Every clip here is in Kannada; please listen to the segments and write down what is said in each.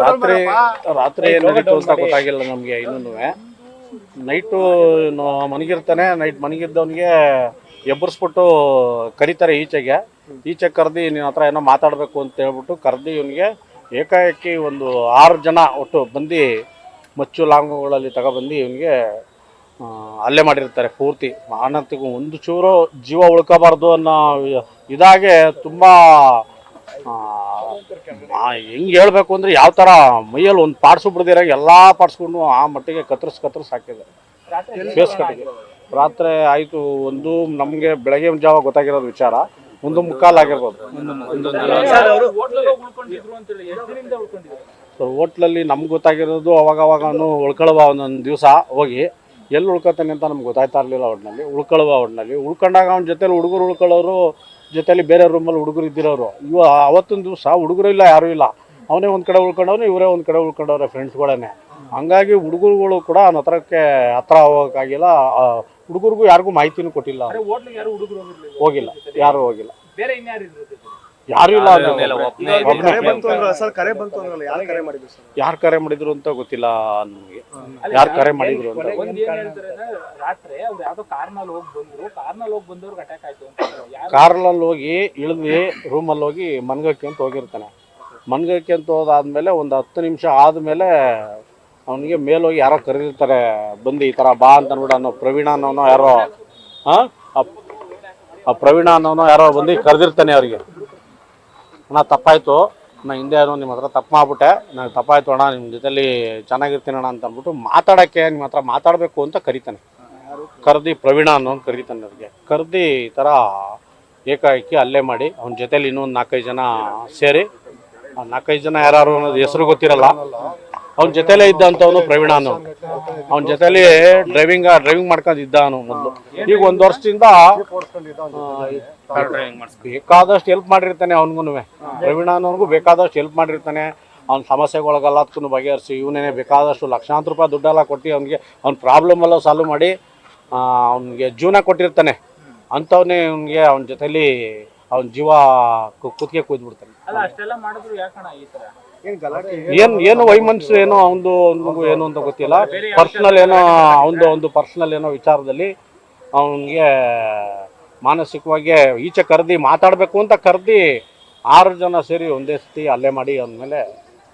ರಾತ್ರಿ ರಾತ್ರಿ ಏನ್ ಅಂತ ಗೊತ್ತಾಗಿಲ್ಲ ನಮಗೆ ಇನ್ನೂ ನೈಟು ಮನಗಿರ್ತಾನೆ ನೈಟ್ ಮನಗಿದ್ದವನಿಗೆ ಎಬ್ಬರಿಸ್ಬಿಟ್ಟು ಕರೀತಾರೆ ಈಚೆಗೆ. ಈಚೆಗೆ ಕರೆದು ನಿನ್ನ ಹತ್ರ ಏನೋ ಮಾತಾಡಬೇಕು ಅಂತ ಹೇಳ್ಬಿಟ್ಟು ಕರೆದು ಇವನಿಗೆ ಏಕಾಏಕಿ ಒಂದು ಆರು ಜನ ಒಟ್ಟು ಬಂದು ಮಚ್ಚು ಲಾಂಗುಗಳಲ್ಲಿ ತಗೊಬಂದು ಇವನಿಗೆ ಅಲ್ಲೇ ಮಾಡಿರ್ತಾರೆ ಪೂರ್ತಿ. ಮಾನತಿಗೂ ಒಂದು ಚೂರು ಜೀವ ಉಳ್ಕೋಬಾರ್ದು ಅನ್ನೋ ಇದಾಗೆ ತುಂಬ ಹೆಂಗೆ ಹೇಳಬೇಕು ಅಂದ್ರೆ ಯಾವ ಥರ ಮೈಯಲ್ಲಿ ಒಂದು ಪಾರ್ಟ್ಸು ಬಿಡ್ದಿರ ಎಲ್ಲ ಪಾರ್ಟ್ಸ್ಕೊಂಡು ಆ ಮಟ್ಟಿಗೆ ಕತ್ತರಿಸ್ ಕತ್ತರಿಸ್ ಹಾಕಿದ್ದಾರೆ. ಫೇಸ್ ಕಟ್ಟಿಗೆ. ರಾತ್ರಿ ಆಯಿತು ಒಂದು ನಮಗೆ ಬೆಳಗ್ಗೆ ಜಾವ ಗೊತ್ತಾಗಿರೋದು ವಿಚಾರ ಒಂದು ಮುಕ್ಕಾಲು ಆಗಿರ್ಬೋದು. ಸೊ ಹೋಟ್ಲಲ್ಲಿ ನಮ್ಗೆ ಗೊತ್ತಾಗಿರೋದು ಅವಾಗ ಅವಾಗ ಅವನು ಉಳ್ಕೊಳುವ ಒಂದೊಂದು ದಿವಸ ಹೋಗಿ ಎಲ್ಲಿ ಉಳ್ಕೊತಾನೆ ಅಂತ ನಮ್ಗೆ ಗೊತ್ತಾಯ್ತಾ ಇರಲಿಲ್ಲ ಒಟ್ಟಿನಲ್ಲಿ ಉಳ್ಕೊಳ್ಳುವ ಒಟ್ಟಿನಲ್ಲಿ ಉಳ್ಕೊಂಡಾಗ ಅವ್ನ ಜೊತೆಲಿ ಹುಡುಗರು ಉಳ್ಕೊಳ್ಳೋರು ಜೊತೆಲಿ ಬೇರೆ ರೂಮಲ್ಲಿ ಹುಡುಗರು ಇದ್ದಿರೋರು. ಇವ ಅವತ್ತೊಂದು ದಿವಸ ಹುಡುಗರು ಇಲ್ಲ ಯಾರೂ ಇಲ್ಲ. ಅವನೇ ಒಂದು ಕಡೆ ಉಳ್ಕೊಂಡವನು ಇವರೇ ಒಂದು ಕಡೆ ಉಳ್ಕೊಂಡವ್ರೆ ಫ್ರೆಂಡ್ಸ್ಗಳೇ ಹಂಗಾಗಿ ಹುಡುಗರುಗಳು ಕೂಡ ಅವನ ಹತ್ರಕ್ಕೆ ಹತ್ರ ಹೋಗೋಕ್ಕಾಗಿಲ್ಲ. ಹುಡುಗರಿಗೂ ಯಾರಿಗೂ ಮಾಹಿತಿನೂ ಕೊಟ್ಟಿಲ್ಲ ಹೋಗಿಲ್ಲ ಯಾರು ಹೋಗಿಲ್ಲ. ಯಾರೂ ಹೋಗಿಲ್ಲ. ಬೇರೆ? ಯಾರೂ ಇಲ್ಲ ಕರೆ ಬಂತು ಅಂದ್ರ ಸರ್ ಕರೆ ಬಂತು ಅಂದ್ರಲ್ಲ ಯಾರು ಕರೆ ಮಾಡಿದ್ರು ಸರ್? ಯಾರು ಕರೆ ಮಾಡಿದ್ರು ಅಂತ ಗೊತ್ತಿಲ್ಲ ನಮಗೆ. ಯಾರು ಕರೆ ಮಾಡಿದ್ರು ಅಂತ. ಒಂದ್ ಏನ್ ಹೇಳ್ತಾರೆ ರಾತ್ರಿ ಅವ್ರು ಯಾವ್ದೋ ಕಾರ್ನಲ್ಲಿ ಹೋಗಿ ಬಂದ್ರು ಕಾರ್ನಲ್ಲಿ ಹೋಗಿ ಬಂದವ್ರಿಗೆ ಅಟ್ಯಾಕ್ ಆಯ್ತು ಹೋಗಿ ಇಳಿದು ರೂಮಲ್ಲಿ ಹೋಗಿ ಮನ್ಗಕ್ಕೆ ಅಂತ ಹೋಗಿರ್ತಾನೆ. ಮನ್ಗಕ್ಕೆ ಅಂತ ಹೋದಾದ್ಮೇಲೆ ಒಂದು ಹತ್ತು ನಿಮಿಷ ಆದ್ಮೇಲೆ ಅವನಿಗೆ ಮೇಲೋಗಿ ಯಾರೋ ಕರೆದಿರ್ತಾರೆ ಬಂದು ಈ ಥರ ಬಾ ಅಂತ ಅನ್ಬಿಡ ಅನ್ನೋ ಪ್ರವೀಣ ಅನ್ನೋನೋ ಯಾರೋ ಹಾಂ ಆ ಪ್ರವೀಣ ಅನ್ನೋನೋ ಯಾರೋ ಬಂದು ಕರೆದಿರ್ತಾನೆ ಅವ್ರಿಗೆ. ಅಣ್ಣ, ತಪ್ಪಾಯ್ತು. ನಾ ಹಿಂದೆ ಏನೋ ನಿಮ್ಮ ಹತ್ರ ತಪ್ಪು ಮಾಡ್ಬಿಟ್ಟೆ. ನಾನು ತಪ್ಪಾಯ್ತು ಅಣ್ಣ ನಿಮ್ಮ ಜೊತೆಲಿ ಚೆನ್ನಾಗಿರ್ತೀನಿ ಅಣ್ಣ ಅಂತ ಅಂದ್ಬಿಟ್ಟು ಮಾತಾಡೋಕ್ಕೆ ನಿಮ್ಮ ಹತ್ರ ಮಾತಾಡಬೇಕು ಅಂತ ಕರಿತಾನೆ. ಕರ್ದಿ ಪ್ರವೀಣ ಅನ್ನೋನು ಕರಿತಾನೆ ಅವ್ರಿಗೆ ಕರ್ದಿ ಈ ಥರ ಏಕಾಏಕಿ ಅಲ್ಲೇ ಮಾಡಿ, ಅವನ ಜೊತೆಲಿ ಇನ್ನೊಂದು ನಾಲ್ಕೈದು ಜನ ಸೇರಿ, ಆ ನಾಲ್ಕೈದು ಜನ ಯಾರು ಅನ್ನೋದು ಹೆಸರು ಗೊತ್ತಿರಲ್ಲ. ಅವನ ಜೊತೆಲೇ ಇದ್ದಂಥವನು ಪ್ರವೀಣ ಅವನ ಜೊತೆಲಿ ಡ್ರೈವಿಂಗ್ ಡ್ರೈವಿಂಗ್ ಮಾಡ್ಕೊಂಡು ಇದ್ದ ಅವನು ಮೊದಲು. ಈಗ ಒಂದು ವರ್ಷದಿಂದ ಬೇಕಾದಷ್ಟು ಹೆಲ್ಪ್ ಮಾಡಿರ್ತಾನೆ ಅವನಿಗೂ ಪ್ರವೀಣ ಅನ್ನೋನಿಗೂ ಬೇಕಾದಷ್ಟು ಹೆಲ್ಪ್ ಮಾಡಿರ್ತಾನೆ. ಅವ್ನ ಸಮಸ್ಯೆಗಳಿಗೆಲ್ಲದಕ್ಕೂ ಬಗೆಹರಿಸಿ ಇವನೇ ಬೇಕಾದಷ್ಟು ಲಕ್ಷಾಂತರ ರೂಪಾಯಿ ದುಡ್ಡೆಲ್ಲ ಕೊಟ್ಟು ಅವನಿಗೆ, ಅವ್ನ ಪ್ರಾಬ್ಲಮ್ ಎಲ್ಲ ಸಾಲ್ವ್ ಮಾಡಿ ಅವನಿಗೆ ಜೀವನ ಕೊಟ್ಟಿರ್ತಾನೆ. ಅಂಥವನ್ನೇ ಅವನಿಗೆ ಅವನ ಜೊತೆಲಿ ಅವನ ಜೀವ ಕು- ಕುತ್ತಿಗೆ ಕೂದ್ಬಿಡ್ತಾನೆ ಅಲ್ಲ ಅಷ್ಟೆಲ್ಲ ಮಾಡಿದ್ರು ಯಾಕಣ ಈ ತರ? ಏನ್ ಗಲಾಟೆ? ಏನ್ ಏನು ವೈಮನ್ಸ್ ಏನೋ ಅವನು ಅವನಿಗೂ ಏನು ಅಂತ ಗೊತ್ತಿಲ್ಲ. ಪರ್ಸನಲ್ ಏನೋ ಅವನದು ಒಂದು ಪರ್ಸನಲ್ ಏನೋ ವಿಚಾರದಲ್ಲಿ ಅವನಿಗೆ ಮಾನಸಿಕವಾಗಿ ಈಚೆ ಕರೆದಿ ಮಾತಾಡಬೇಕು ಅಂತ ಕರೆದಿ ಆರು ಜನ ಸೇರಿ ಒಂದೇ ಸತಿ ಅಲ್ಲೇ ಮಾಡಿ ಅಂದಮೇಲೆ ಮೇಲೆ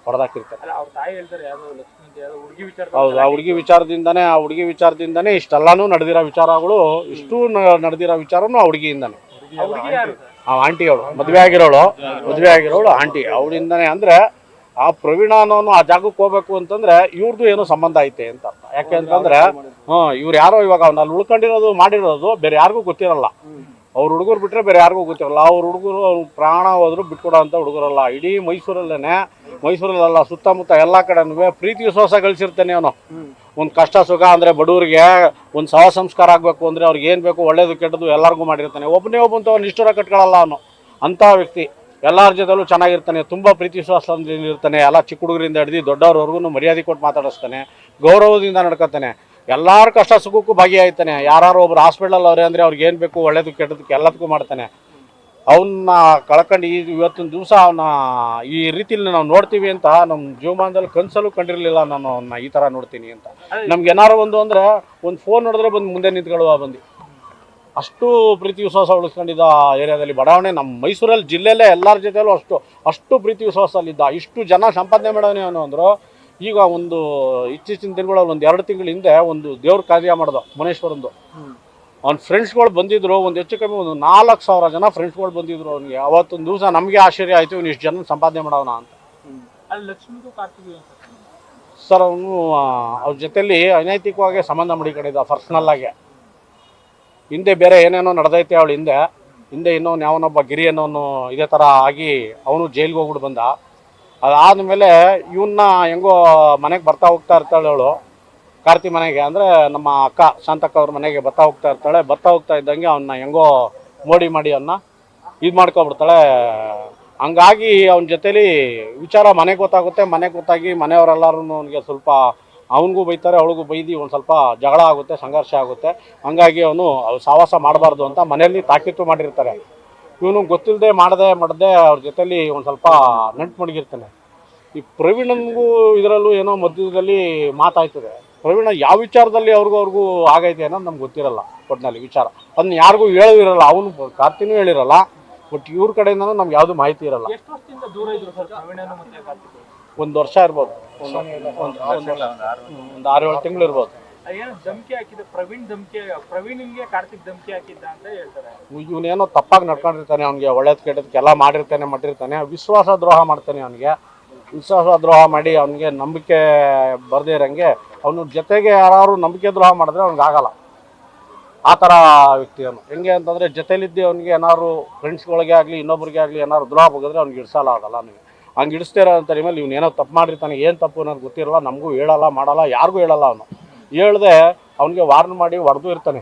ಹೊಡೆದಾಕಿರ್ತಾರೆ. ಅಲ್ಲ ಅವ್ರ ತಾಯಿ ಹೇಳ್ತಾರೆ ಯಾವ್ದೋ ಲಕ್ಷ್ಮಿ ಅಂತ ಹುಡುಗಿ ವಿಚಾರ ಹೌದು ಆ ಹುಡುಗಿ ವಿಚಾರದಿಂದಾನೇ ಆ ಹುಡುಗಿ ವಿಚಾರದಿಂದಾನೇ ಇಷ್ಟೆಲ್ಲಾನು ನಡೆದಿರೋ ವಿಚಾರಗಳು ಇಷ್ಟು ನ- ನಡೆದಿರೋ ವಿಚಾರನು ಆ ಹುಡುಗಿಯಿಂದಾನೆ. ಹುಡುಗಿ ಯಾರು? ಆ ಆಂಟಿ ಅವಳು, ಮದುವೆ ಆಗಿರೋಳು ಮದುವೆ ಆಗಿರೋಳು ಆಂಟಿ. ಅವಳಿಂದನೇ ಅಂದ್ರೆ ಆ ಪ್ರವೀಣ ಅನ್ನೋನು ಆ ಜಾಗಕ್ಕೆ ಹೋಗ್ಬೇಕು ಅಂತಂದ್ರೆ ಇವ್ರದ್ದು ಏನೋ ಸಂಬಂಧ ಐತೆ ಅಂತ ಅರ್ಥ. ಯಾಕೆ ಅಂತಂದ್ರೆ, ಹ್ಮ್, ಇವ್ರು ಯಾರೋ ಇವಾಗ ಅವ್ನ ಅಲ್ಲಿ ಉಳ್ಕೊಂಡಿರೋದು, ಮಾಡಿರೋದು ಬೇರೆ ಯಾರಿಗೂ ಗೊತ್ತಿರಲ್ಲ. ಅವ್ರ ಹುಡುಗರು ಬಿಟ್ರೆ ಬೇರೆ ಯಾರಿಗೂ ಗೊತ್ತಿರಲ್ಲ. ಅವ್ರ ಹುಡುಗರು ಪ್ರಾಣ ಹೋದ್ರು ಬಿಟ್ಕೊಡೋ ಅಂತ ಹುಡುಗರಲ್ಲ. ಇಡೀ ಮೈಸೂರಲ್ಲೇನೆ ಮೈಸೂರಲ್ಲ ಸುತ್ತಮುತ್ತ ಎಲ್ಲ ಕಡೆನೂ ಪ್ರೀತಿ ವಿಶ್ವಾಸ ಗಳಿಸಿರ್ತಾನೆ ಅವನು. ಒಂದು ಕಷ್ಟ ಸುಖ ಅಂದರೆ ಬಡವರಿಗೆ ಒಂದು ಸಹ ಸಂಸ್ಕಾರ ಆಗಬೇಕು ಅಂದರೆ ಅವ್ರಿಗೆ ಏನು ಬೇಕು ಒಳ್ಳೇದು ಕೆಟ್ಟದ್ದು ಎಲ್ಲರಿಗೂ ಮಾಡಿರ್ತಾನೆ. ಒಬ್ಬನೇ ಒಬ್ಬಂತ ಅವ್ನು ನಿಷ್ಠುರ ಕಟ್ಕೊಳ್ಳಲ್ಲ ಅವನು. ಅಂಥ ವ್ಯಕ್ತಿ ಎಲ್ಲರ ಜೊತೆಲೂ ಚೆನ್ನಾಗಿರ್ತಾನೆ, ತುಂಬ ಪ್ರೀತಿ ವಿಶ್ವಾಸದಿಂದ ಇರ್ತಾನೆ, ಎಲ್ಲ ಚಿಕ್ಕ ಹುಡುಗರಿಂದ ಹಿಡಿದು ದೊಡ್ಡವ್ರವರೆಗೂ ಮರ್ಯಾದೆ ಕೊಟ್ಟು ಮಾತಾಡಿಸ್ತಾನೆ, ಗೌರವದಿಂದ ನಡ್ಕೊತಾನೆ. ಎಲ್ಲರ ಕಷ್ಟ ಸುಖಕ್ಕೂ ಭಾಗಿಯಾಗ್ತಾನೆ. ಯಾರು ಒಬ್ರು ಹಾಸ್ಪಿಟಲ್ ಅವರೇ ಅಂದರೆ ಅವ್ರಿಗೆ ಏನು ಬೇಕು ಒಳ್ಳೇದು, ಕೆಟ್ಟದಕ್ಕೆ ಎಲ್ಲದಕ್ಕೂ ಮಾಡ್ತಾನೆ. ಅವನ್ನ ಕಳ್ಕೊಂಡು ಈ ಇವತ್ತಿನ ದಿವಸ ಅವನ್ನ ಈ ರೀತಿಯಲ್ಲಿ ನಾವು ನೋಡ್ತೀವಿ ಅಂತ ನಮ್ಮ ಜೀವಮಾನದಲ್ಲಿ ಕನ್ಸಲ್ಲೂ ಕಂಡಿರಲಿಲ್ಲ ನಾನು ಅವನ್ನ ಈ ಥರ ನೋಡ್ತೀನಿ ಅಂತ. ನಮ್ಗೆ ಏನಾರು ಒಂದು ಅಂದರೆ ಒಂದು ಫೋನ್ ನೋಡಿದ್ರೆ ಬಂದು ಮುಂದೆ ನಿಂತ್ಕೊಳ್ಳುವ ಬಂದು. ಅಷ್ಟು ಪ್ರೀತಿ ವಿಶ್ವಾಸ ಉಳಿಸ್ಕೊಂಡಿದ್ದ ಏರಿಯಾದಲ್ಲಿ ಬಡಾವಣೆ ನಮ್ಮ ಮೈಸೂರಲ್ಲಿ ಜಿಲ್ಲೆಯಲ್ಲೇ ಎಲ್ಲರ ಜೊತೆಯಲ್ಲೂ ಅಷ್ಟು ಅಷ್ಟು ಪ್ರೀತಿ ವಿಶ್ವಾಸದಲ್ಲಿದ್ದ ಇಷ್ಟು ಜನ ಸಂಪಾದನೆ ಮಾಡೋನೆ ಅವನು ಅಂದರು. ಈಗ ಒಂದು ಇತ್ತೀಚಿನ ದಿನಗಳಲ್ಲಿ ಒಂದು ಎರಡು ತಿಂಗಳ ಹಿಂದೆ ಒಂದು ದೇವ್ರ ಕಾರ್ಯ ಮಾಡ್ದ ಮನೇಶ್ವರಂದು. ಅವ್ನ ಫ್ರೆಂಡ್ಸ್ಗಳು ಬಂದಿದ್ರು ಒಂದು ಹೆಚ್ಚು ಕಮ್ಮಿ ಒಂದು ನಾಲ್ಕು ಸಾವಿರ ಜನ ಫ್ರೆಂಡ್ಸ್ಗಳು ಬಂದಿದ್ರು ಅವ್ನಿಗೆ. ಅವತ್ತೊಂದು ದಿವಸ ನಮಗೆ ಆಶ್ಚರ್ಯ ಆಯಿತು ಇವ್ನು ಇಷ್ಟು ಜನ ಸಂಪಾದನೆ ಮಾಡೋಣ ಅಂತ. ಸರ್? ಅವನು ಅವ್ರ ಜೊತೆಲಿ ಅನೈತಿಕವಾಗಿ ಸಂಬಂಧ ಮಡಿಕೊಂಡಿದ್ದ ಪರ್ಸ್ನಲ್ ಆಗಿ. ಹಿಂದೆ ಬೇರೆ ಏನೇನೋ ನಡೆದೈತೆ ಅವಳು ಹಿಂದೆ. ಹಿಂದೆ ಇನ್ನೊಂದು ಯಾವನೊಬ್ಬ ಗಿರಿ ಅನ್ನೋನು ಇದೇ ಥರ ಆಗಿ ಅವನು ಜೈಲಿಗೆ ಹೋಗ್ಬಿಟ್ಟು ಬಂದ. ಅದಾದಮೇಲೆ ಇವನ್ನ ಹೆಂಗೋ ಮನೆಗೆ ಬರ್ತಾ ಹೋಗ್ತಾ ಇರ್ತಾಳೆ ಅವಳು. ಕಾರ್ತಿ ಮನೆಗೆ ಅಂದರೆ ನಮ್ಮ ಅಕ್ಕ ಶಾಂತಕ್ಕ ಅವ್ರ ಮನೆಗೆ ಬರ್ತಾ ಹೋಗ್ತಾ ಇರ್ತಾಳೆ. ಬರ್ತಾ ಹೋಗ್ತಾ ಇದ್ದಂಗೆ ಅವನ್ನ ಹೆಂಗೋ ಮೋಡಿ ಮಾಡಿ ಅವನ್ನ ಇದು ಮಾಡ್ಕೊಬಿಡ್ತಾಳೆ. ಹಂಗಾಗಿ ಅವನ ಜೊತೇಲಿ ವಿಚಾರ ಮನೆಗೆ ಗೊತ್ತಾಗುತ್ತೆ. ಮನೆಗೆ ಗೊತ್ತಾಗಿ ಮನೆಯವರೆಲ್ಲರೂ ಅವನಿಗೆ ಸ್ವಲ್ಪ ಅವನಿಗೂ ಬೈತಾರೆ, ಅವಳಿಗೂ ಬೈದು ಒಂದು ಸ್ವಲ್ಪ ಜಗಳ ಆಗುತ್ತೆ, ಸಂಘರ್ಷ ಆಗುತ್ತೆ. ಹಂಗಾಗಿ ಅವನು ಸಾವಾಸ ಮಾಡಬಾರ್ದು ಅಂತ ಮನೆಯಲ್ಲಿ ತಾಕೀತು ಮಾಡಿರ್ತಾರೆ. ಇವನು ಗೊತ್ತಿಲ್ಲದೆ ಮಾಡದೆ ಮಾಡದೆ ಅವ್ರ ಜೊತೆಲಿ ಒಂದು ಸ್ವಲ್ಪ ನೆಂಟು ಮಡಗಿರ್ತಾನೆ. ಈ ಪ್ರವೀಣನಿಗೂ ಇದರಲ್ಲೂ ಏನೋ ಮಧ್ಯದಲ್ಲಿ ಮಾತಾಯ್ತದೆ. ಪ್ರವೀಣ ಯಾವ ವಿಚಾರದಲ್ಲಿ ಅವ್ರಿಗೂ ಅವ್ರಿಗೂ ಆಗೈತೆ ಅನ್ನೋದು ನಮ್ಗೆ ಗೊತ್ತಿರಲ್ಲ ಒಟ್ಟಿನಲ್ಲಿ ವಿಚಾರ. ಅದನ್ನ ಯಾರಿಗೂ ಹೇಳೋದಿರಲ್ಲ ಅವನು ಕಾರ್ತಿನೂ ಹೇಳಿರಲ್ಲ ಬಟ್ ಇವ್ರ ಕಡೆಯಿಂದ ನಮ್ಗೆ ಯಾವುದು ಮಾಹಿತಿ ಇರಲ್ಲ. ಎಷ್ಟು ವರ್ಷದಿಂದ ದೂರ ಇದ್ರು ಸರ್ ಪ್ರವೀಣನು ಮತ್ತೆ ಕಾರ್ತಿಕ್ ಒಂದು ವರ್ಷ ಇರ್ಬೋದು. ಒಂದು ಒಂದು ಆರು ಏಳು ತಿಂಗಳು ಇರ್ಬೋದು. ಏನೋ ಧಮಕಿ ಹಾಕಿದ ಪ್ರವೀಣ್ ಧಮಕಿ ಪ್ರವೀಣ್ಗೆ ಕಾರ್ತಿಕ್ ಧಮಕಿ ಹಾಕಿದ್ದ ಅಂತ ಹೇಳ್ತಾರೆ. ಇವನೇನೋ ತಪ್ಪಾಗಿ ನಡ್ಕೊಂಡಿರ್ತಾನೆ ಅವ್ನಿಗೆ ಒಳ್ಳೇದು ಕೆಟ್ಟದಕ್ಕೆಲ್ಲ ಮಾಡಿರ್ತಾನೆ ಮಾಡಿರ್ತಾನೆ ವಿಶ್ವಾಸ ದ್ರೋಹ ಮಾಡ್ತಾನೆ ಅವನಿಗೆ. ವಿಶ್ವಾಸ ದ್ರೋಹ ಮಾಡಿ ಅವನಿಗೆ ನಂಬಿಕೆ ಬರದೇ ಇರೋಂಗೆ ಅವನ ಜೊತೆಗೆ ಯಾರು ನಂಬಿಕೆ ದ್ರೋಹ ಮಾಡಿದ್ರೆ ಅವ್ನಿಗೆ ಆಗಲ್ಲ. ಆ ಥರ ವ್ಯಕ್ತಿ ಅವನು. ಹೆಂಗೆ ಅಂತಂದರೆ ಜೊತೆಲಿದ್ದು ಅವನಿಗೆ ಏನಾದ್ರು ಫ್ರೆಂಡ್ಸ್ಗಳಿಗೆ ಆಗಲಿ, ಇನ್ನೊಬ್ರಿಗೆ ಆಗಲಿ ಏನಾದ್ರು ದ್ರೋಹ ಬಗೆದ್ರೆ ಅವ್ನಿಗೆ ಇಡ್ಸಲ್ಲ ಆಗಲ್ಲ ಅವನಿಗೆ ಹಂಗೆ ಇಡಿಸ್ತಿರೋ ಅಂತ ಮೇಲೆ ಇವ್ನು ಏನೋ ತಪ್ಪು ಮಾಡಿರ್ತಾನೆ, ಏನು ತಪ್ಪು ಅನ್ನೋದು ಗೊತ್ತಿರಲ್ಲ, ನಮಗೂ ಹೇಳಲ್ಲ, ಮಾಡಲ್ಲ, ಯಾರಿಗೂ ಹೇಳಲ್ಲ ಅವನು. ಹೇಳ್ದೆ ಅವನಿಗೆ ವಾರ್ನ್ ಮಾಡಿ ಹೊಡೆದು ಇರ್ತಾನೆ.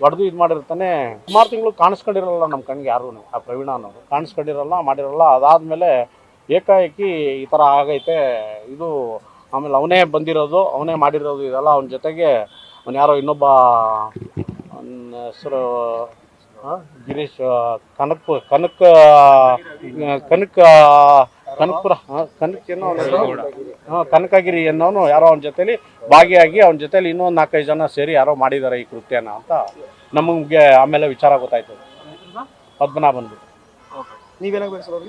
ಹೊಡೆದು ಇದು ಮಾಡಿರ್ತಾನೆ. ಸುಮಾರು ತಿಂಗಳು ಕಾಣಿಸ್ಕೊಂಡಿರಲ್ಲ ನಮ್ಮ ಕಣ್ಣಿಗೆ ಯಾರೂ ಆ ಪ್ರವೀಣ ಅನ್ನೋದು ಕಾಣಿಸ್ಕೊಂಡಿರಲ್ಲ, ಮಾಡಿರಲ್ಲ, ಅದಾದಮೇಲೆ ಏಕಾಏಕಿ ಈ ಥರ ಆಗೈತೆ. ಇದು ಆಮೇಲೆ ಅವನೇ ಬಂದಿರೋದು, ಅವನೇ ಮಾಡಿರೋದು ಇದೆಲ್ಲ ಅವನ ಜೊತೆಗೆ ಅವನು ಯಾರೋ ಇನ್ನೊಬ್ಬ ಹೆಸರು ಗಿರೀಶ್ ಕನಕ ಕನಕ ಕನಕ್ ಕನಕ ಕನಕಪುರ ಕನಕ್ ಏನೋ ಹಾಂ ಕನಕಗಿರಿ ಅನ್ನೋನು ಯಾರೋ ಅವನ ಜೊತೇಲಿ ಭಾಗಿಯಾಗಿ ಅವನ ಜೊತೆಲಿ ಇನ್ನೊಂದು ನಾಲ್ಕೈದು ಜನ ಸೇರಿ ಯಾರೋ ಮಾಡಿದ್ದಾರೆ ಈ ಕೃತ್ಯನ ಅಂತ ನಮಗೆ ಆಮೇಲೆ ವಿಚಾರ ಗೊತ್ತಾಯ್ತು ಪದ್ಮನಾಭನ್ ಬಂದ್ಬಿಟ್ಟು ನೀವೇನಾಗ್ಬೇಕು ಸರ್